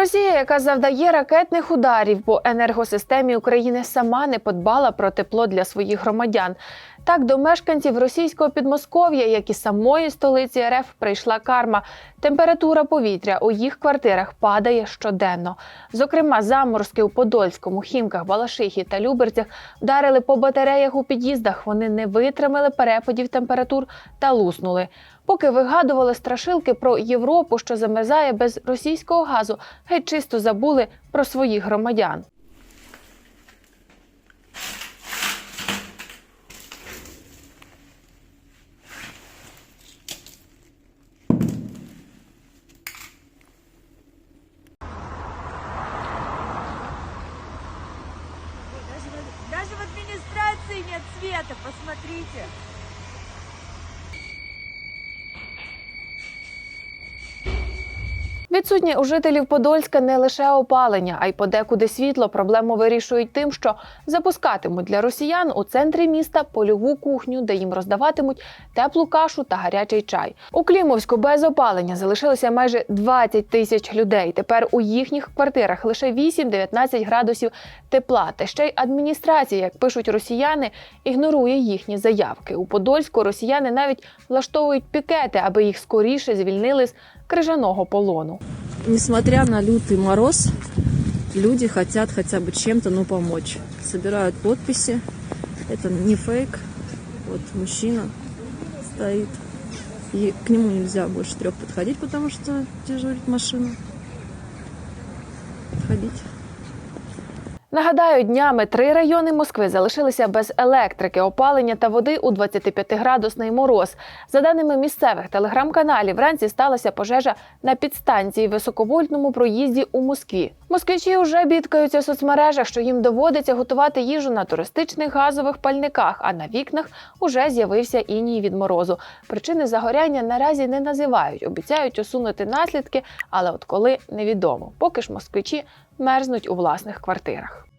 Росія, яка завдає ракетних ударів по енергосистемі України, сама не подбала про тепло для своїх громадян. Так до мешканців російського підмосков'я, як і самої столиці РФ, прийшла карма. Температура повітря у їх квартирах падає щоденно. Зокрема, заморозки у Подольському, Хімках, Балашихі та Люберцях вдарили по батареях у під'їздах. Вони не витримали перепадів температур та луснули. Поки вигадували страшилки про Європу, що замерзає без російського газу, геть чисто забули про своїх громадян. Даже, в- администрации нет света, посмотрите. Відсутнє у жителів Подольська не лише опалення, а й подекуди світло. Проблему вирішують тим, що запускатимуть для росіян у центрі міста польову кухню, де їм роздаватимуть теплу кашу та гарячий чай. У Клімовську без опалення залишилося майже 20 тисяч людей. Тепер у їхніх квартирах лише 8-19 градусів тепла. Та ще й адміністрація, як пишуть росіяни, ігнорує їхні заявки. У Подольську росіяни навіть влаштовують пікети, аби їх скоріше звільнили з крижаного полону. Несмотря на лютый мороз, люди хотят хотя бы чем-то, ну, помочь. Собирают подписи. Это не фейк. Вот мужчина стоит. И к нему нельзя больше трех подходить, потому что дежурит машина. Подходить. Нагадаю, днями три райони Москви залишилися без електрики, опалення та води у 25-градусний мороз. За даними місцевих телеграм-каналів, вранці сталася пожежа на підстанції високовольтному проїзді у Москві. Москвичі вже бідкаються в соцмережах, що їм доводиться готувати їжу на туристичних газових пальниках, а на вікнах уже з'явився іній від морозу. Причини загоряння наразі не називають, обіцяють усунути наслідки, але от коли невідомо. Поки ж москвичі мерзнуть у власних квартирах.